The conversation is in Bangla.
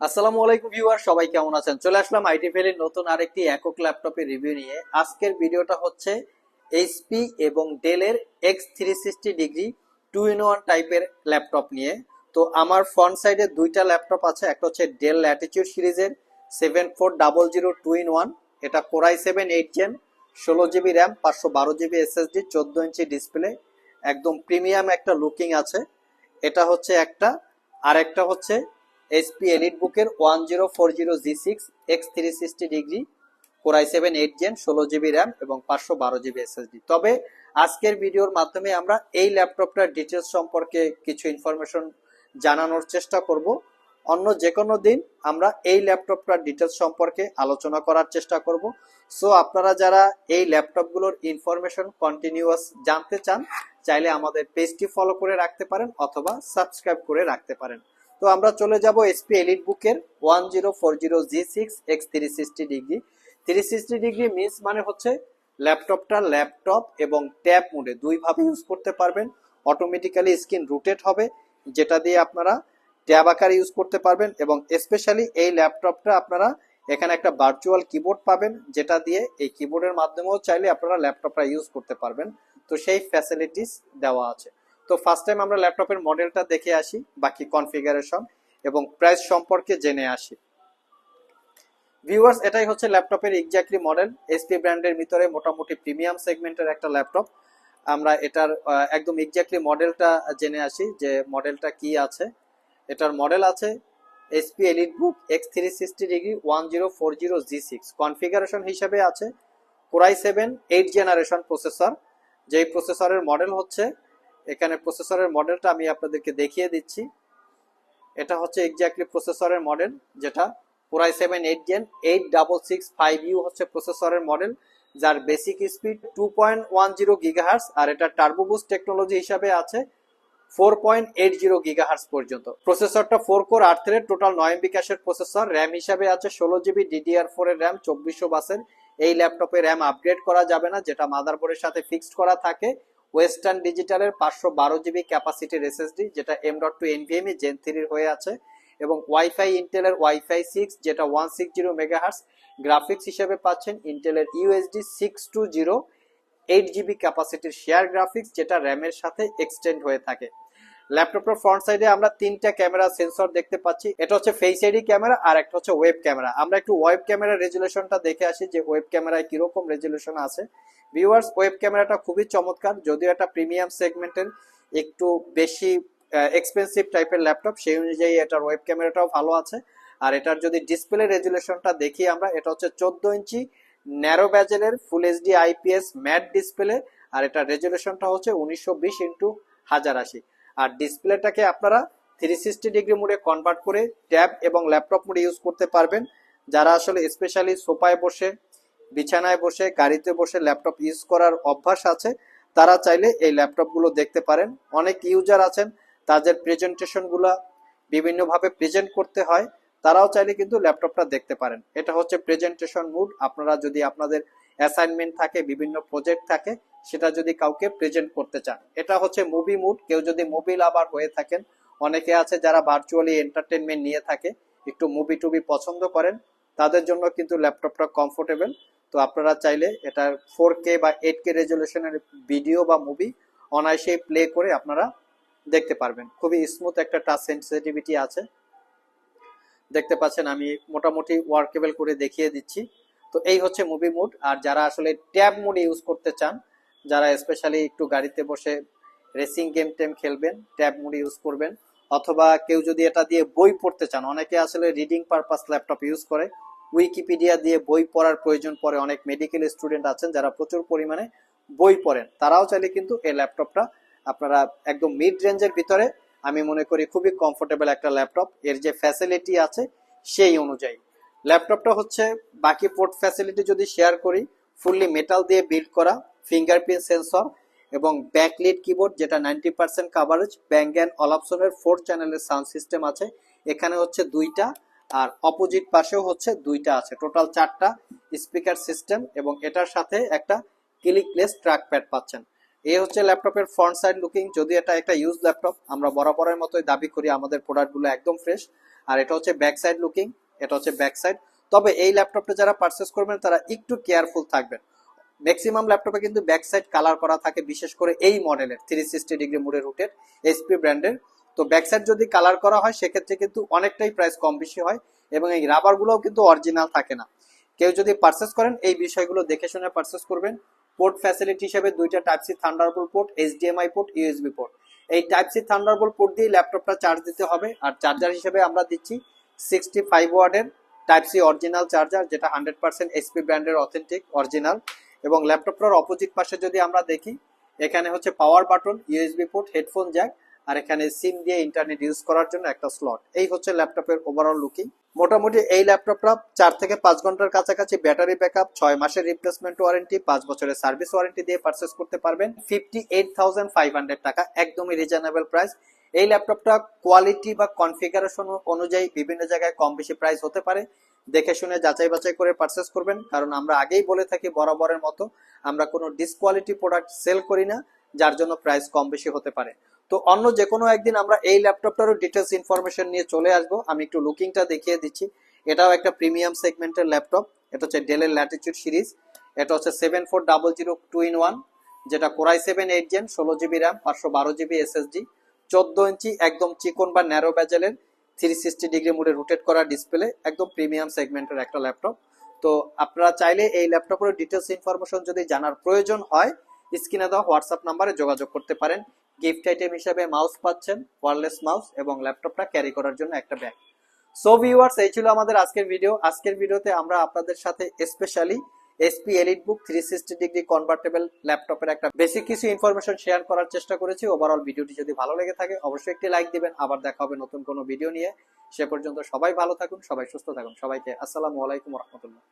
আসসালামু আলাইকুম ভিউয়ার, সবাই কেমন আছেন? চলে আসলাম আইটি ফেলের নতুন আরেকটি একক ল্যাপটপের রিভিউ নিয়ে। আজকের ভিডিওটা হচ্ছে এইচপি এবং ডেলের X three sixty degree two in one টাইপের ল্যাপটপ নিয়ে। তো আমার ফ্রন্ট সাইডে দুইটা ল্যাপটপ আছে, একটা হচ্ছে ডেল ল্যাটিচিউড সিরিজের seven four double zero two in one, এটা core i seven eight gen, ষোলো জিবি র্যাম, পাঁচশো বারো জিবি এসএসডি, চোদ্দ ইঞ্চি ডিসপ্লে, একদম প্রিমিয়াম একটা লুকিং আছে। এটা হচ্ছে একটা আর একটা হচ্ছে এইচপি এলিট বুকের one zero four zero G six X three sixty degree core i seven eight gen ষোলো জিবি র্যাম এবং পাঁচশো বারো জিবি এসএসডি তবে আজকের ভিডিওর মাধ্যমে আমরা এই ল্যাপটপটার ডিটেলস সম্পর্কে কিছু ইনফরমেশন জানানোর চেষ্টা করব। অন্য যে কোনো দিন আমরা এই ল্যাপটপটার ডিটেলস সম্পর্কে আলোচনা করার চেষ্টা করব। সো আপনারা যারা এই ল্যাপটপগুলোর ইনফরমেশন কন্টিনিউয়াস জানতে চান, চাইলে আমাদের পেজটি ফলো করে রাখতে পারেন অথবা সাবস্ক্রাইব করে রাখতে পারেন। তো আমরা চলে যাব এসপি এলিট বুকের one zero four zero G six X three sixty degree three sixty degree miss মানে হচ্ছে ল্যাপটপটা ল্যাপটপ এবং ট্যাব মোডে দুইভাবে ইউজ করতে পারবেন। অটোমেটিক্যালি স্ক্রিন রুটেট হবে, যেটা দিয়ে আপনারা ট্যাব আকারে ইউজ করতে পারবেন এবং স্পেশালি এই ল্যাপটপটা আপনারা এখানে একটা ভার্চুয়াল কিবোর্ড পাবেন, যেটা দিয়ে এই কিবোর্ডের মাধ্যমেও চাইলে আপনারা ল্যাপটপটা ইউজ করতে পারবেন। তো সেই ফ্যাসিলিটিস দেওয়া আছে। তো ফার্স্ট টাইম আমরা ল্যাপটপের মডেলটা দেখে আসি, বাকি কনফিগারেশন এবং প্রাইস সম্পর্কে জেনে আসি। ভিউয়ার্স এটাই হচ্ছে ল্যাপটপের এক্স্যাক্টলি মডেল এসপি ব্র্যান্ডের ভিতরে মোটামুটি প্রিমিয়াম সেগমেন্টের একটা ল্যাপটপ আমরা এটার একদম এক্স্যাক্টলি মডেলটা জেনে আসি যে মডেলটা কি আছে। এটার মডেল আছে HP elite book X three sixty degree one zero four zero G six configuration হিসেবে আছে core i seven eight generation processor যেই প্রসেসরের মডেল হচ্ছে এখানে প্রসেসরের মডেলটা আমি আপনাদেরকে দেখিয়ে দিচ্ছি। এটা হচ্ছে এক্স্যাক্টলি প্রসেসরের মডেল, যেটা core i seven eight gen eight double six five U হচ্ছে প্রসেসরের মডেল, যার basic speed two point one zero gigahertz আর এটা টার্বোবুস্ট টেকনোলজি হিসাবে আছে four point eight zero gigahertz পর্যন্ত। প্রসেসরটা ফোর কোর আট থ্রেড টোটাল নয় এমবি ক্যাশের প্রসেসর র্যাম হিসাবে আছে ষোলো জিবি ডিডিআর ফোর এর র্যাম চব্বিশশো বাসের। এই ল্যাপটপে র্যাম আপগ্রেড করা যাবে না, যেটা মাদারবোর্ডের সাথে ফিক্সড করা থাকে। ওয়েস্টার্ন ডিজিটালের পাঁচশো বারো জিবি ক্যাপাসিটির এসএসডি যেটা M dot two NVMe gen থ্রির হয়ে আছে, এবং ওয়াইফাই ইন্টেলের ওয়াইফাই সিক্স যেটা one six zero megahertz graphics হিসেবে পাচ্ছেন ইন্টেলের UHD six two zero eight GB ক্যাপাসিটির share graphics যেটা র্যামের সাথে এক্সটেন্ড হয়ে থাকে। ল্যাপটপের ফ্রন্ট সাইডে আমরা তিনটা ক্যামেরা সেন্সর দেখতে পাচ্ছি। এটা হচ্ছে ফেস আইডি ক্যামেরা আর একটা হচ্ছে ওয়েব ক্যামেরা আমরা একটু ওয়েব ক্যামেরা রেজুলেশনটা দেখে আসি যে ওয়েব ক্যামেরায় কীরকম রেজুলেশন আছে। ভিউয়ার্স ওয়েব ক্যামেরাটা খুবই চমৎকার। যদিও এটা প্রিমিয়াম সেগমেন্টের একটু বেশি এক্সপেন্সিভ টাইপের ল্যাপটপ, সেই অনুযায়ী এটার ওয়েব ক্যামেরাটাও ভালো আছে। আর এটার যদি ডিসপ্লে রেজুলেশনটা দেখি আমরা, এটা হচ্ছে চোদ্দ ইঞ্চি narrow ব্যাজেলের full HD IPS matte display আর এটার রেজুলেশনটা হচ্ছে উনিশশো বিশ ইন্টু হাজার আশি। আর ডিসপ্লেটাকে আপনারা থ্রি সিক্সটি ডিগ্রি মোডে কনভার্ট করে ট্যাব এবং ল্যাপটপ মোডে ইউজ করতে পারবেন। যারা আসলে স্পেশালি সোফায় বসে, বিছানায় বসে, গাড়িতে বসে ল্যাপটপ ইউজ করার অভ্যাস আছে, তারা চাইলে এই ল্যাপটপগুলো দেখতে পারেন। অনেক ইউজার আছেন, তাদের প্রেজেন্টেশনগুলো বিভিন্নভাবে প্রেজেন্ট করতে হয়, তারাও চাইলে কিন্তু ল্যাপটপটা দেখতে পারেন। এটা হচ্ছে প্রেজেন্টেশন মুড আপনারা যদি আপনাদের অ্যাসাইনমেন্ট থাকে, বিভিন্ন প্রজেক্ট থাকে সেটা যদি কাউকে প্রেজেন্ট করতে চান। এটা হচ্ছে মুভি মুড কেউ যদি মুভি লাভার হয়ে থাকেন, অনেকে আছে যারা ভার্চুয়ালি এন্টারটেনমেন্ট নিয়ে থাকে, একটু মুভি টুভি পছন্দ করেন, তাদের জন্য কিন্তু ল্যাপটপটা কমফোর্টেবল তো আপনারা চাইলে এটা ফোর কে বা এইট কে রেজলিউশনের ভিডিও বা মুভি অনায়াসেই প্লে করে আপনারা দেখতে পারবেন। খুবই স্মুথ একটা টাচ সেন্সিটিভিটি আছে। দেখতে পাচ্ছেন আমি মোটামুটি ওয়ার্কেবল করে দেখিয়ে দিচ্ছি। তো এই হচ্ছে মুভি মুড আর যারা আসলে ট্যাব মোড ইউজ করতে চান যারা স্পেশালি একটু গাড়িতে বসে রেসিং গেম টেম খেলবেন ট্যাব মোড ইউজ করবেন, অথবা কেউ যদি এটা দিয়ে বই পড়তে চান, অনেকে আসলে রিডিং পারপাস ল্যাপটপ ইউজ করে উইকিপিডিয়া দিয়ে বই পড়ার প্রয়োজন পড়ে অনেক মেডিকেল স্টুডেন্ট আছেন যারা প্রচুর পরিমাণে বই পড়েন, তারাও চাইলে কিন্তু এই ল্যাপটপটা আপনারা একদম মিড রেঞ্জের ভিতরে, আমি মনে করি খুবই কমফোর্টেবল একটা ল্যাপটপ এর যে ফ্যাসিলিটি আছে সেই অনুযায়ী। ল্যাপটপটা হচ্ছে বাকি পোর্ট ফ্যাসিলিটি যদি শেয়ার করি ফুললি মেটাল দিয়ে বিল্ড করা ফিঙ্গারপ্রিন্ট সেন্সর এবং ব্যাকলিট কিবোর্ড যেটা ninety percent coverage Bang and অলাপসনের fourth চ্যানেলের সাউন্ড সিস্টেম আছে। এখানে হচ্ছে দুইটা, আর অপোজিট পাশেও হচ্ছে দুইটা আছে। টোটাল চারটা স্পিকার সিস্টেম এবং এটার সাথে একটা ক্লিকলেস ট্র্যাক প্যাড পাচ্ছেন। এই হচ্ছে ল্যাপটপের ফ্রন্ট সাইড লুকিং যদি এটা একটা ইউজ ল্যাপটপ, আমরা বরাবরের মতোই দাবি করি আমাদের প্রোডাক্টগুলো একদম ফ্রেশ আর এটা হচ্ছে ব্যাক সাইড লুকিং এটা হচ্ছে ব্যাক সাইড তবে এই ল্যাপটপটা যারা পারচেস করবেন, তারা একটু কেয়ারফুল থাকবেন। ম্যাক্সিমাম ল্যাপটপে কিন্তু ব্যাক সাইড কালার করা থাকে, বিশেষ করে এই মডেলের থ্রি সিক্সটি ডিগ্রি মুডে রুটের এসপি ব্র্যান্ডের তো ব্যাক সাইড যদি কালার করা হয়, সেক্ষেত্রে কিন্তু অনেকটাই প্রাইস কম বেশি হয় এবং এই রাবারগুলোও কিন্তু অরিজিনাল থাকে না। কেউ যদি পারচেস করেন, এই বিষয়গুলো দেখে শুনে পারচেস করবেন। পোর্ট ফ্যাসিলিটি হিসেবে দুইটা type C Thunderbolt port HDMI port USB port এই টাইপ সি থান্ডারবোল্ট পোর্ট দিয়ে ল্যাপটপটা চার্জ দিতে হবে, আর চার্জার হিসেবে আমরা দিচ্ছি সিক্সটি ফাইভ ওয়ার্ডের টাইপ সি অরিজিনাল চার্জার যেটা হান্ড্রেড পার্সেন্ট এসপি ব্র্যান্ডের অথেন্টিক অরিজিনাল এবং ল্যাপটপটার অপোজিট পাশে যদি আমরা দেখি, এখানে হচ্ছে power button USB port headphone jack আর এখানে সিম দিয়ে ইন্টারনেট ইউজ করার জন্য একটা স্লট এই হচ্ছে ল্যাপটপের ওভারঅল লুকিং মোটামুটি এই ল্যাপটপটা চার থেকে পাঁচ ঘণ্টার কাছাকাছি ব্যাটারি ব্যাকআপ ছয় মাসের রিপ্লেসমেন্ট ওয়ারেন্টি পাঁচ বছরের সার্ভিস ওয়ারেন্টি দিয়ে পারচেস করতে পারবেন। Fifty eight thousand five hundred টাকা, একদমই রিজনেবল প্রাইস এই ল্যাপটপটা কোয়ালিটি বা কনফিগারেশন অনুযায়ী বিভিন্ন জায়গায় কম বেশি প্রাইস হতে পারে। দেখে শুনে যাচাই বাছাই করে পারচেস করবেন। কারণ আমরা আগেই বলে থাকি বরাবরের মতো, আমরা কোনো ডিসকোয়ালিটি প্রোডাক্ট সেল করি না, যার জন্য প্রাইস কম বেশি হতে পারে। তো অন্য যে কোনো একদিন আমরা এই ল্যাপটপটারও ডিটেলস ইনফরমেশন নিয়ে চলে আসব। আমি একটু লুকিংটা দেখিয়ে দিচ্ছি। এটাও একটা প্রিমিয়াম সেগমেন্টের ল্যাপটপ এটা হচ্ছে ডেলের ল্যাটিচিউড সিরিজ এটা হচ্ছে seven four double zero two in one যেটা core i seven eight gen ষোলো জিবি র্যাম পাঁচশো বারো জিবি এসএসডি চোদ্দ ইঞ্চি, একদম চিকন বা ন্যারো ব্যাজেলের থ্রি সিক্সটি ডিগ্রি মোডে রোটেট করা ডিসপ্লে একদম প্রিমিয়াম সেগমেন্টের একটা ল্যাপটপ তো আপনারা চাইলে এই ল্যাপটপের ডিটেলস ইনফরমেশন যদি জানার প্রয়োজন হয়, স্ক্রিনে দেওয়া হোয়াটসঅ্যাপ নাম্বারে যোগাযোগ করতে পারেন। গিফট আইটেম হিসেবে মাউস পাচ্ছেন ওয়ারলেস মাউস এবং ল্যাপটপটা ক্যারি করার জন্য একটা ব্যাগ সো ভিউয়ার্স এই ছিল আমাদের আজকের ভিডিও আজকের ভিডিওতে আমরা আপনাদের সাথে specially HP Elite Book three sixty degree convertible ল্যাপটপের একটা বেসিক কিছু ইনফরমেশন শেয়ার করার চেষ্টা করেছি। ওভারঅল ভিডিওটি যদি ভালো লেগে থাকে, অবশ্যই একটি লাইক দিবেন। আবার দেখা হবে নতুন কোনো ভিডিও নিয়ে। সে পর্যন্ত সবাই ভালো থাকুন, সবাই সুস্থ থাকুন। সবাইকে আসসালামু আলাইকুম রহমতুল্লাহ।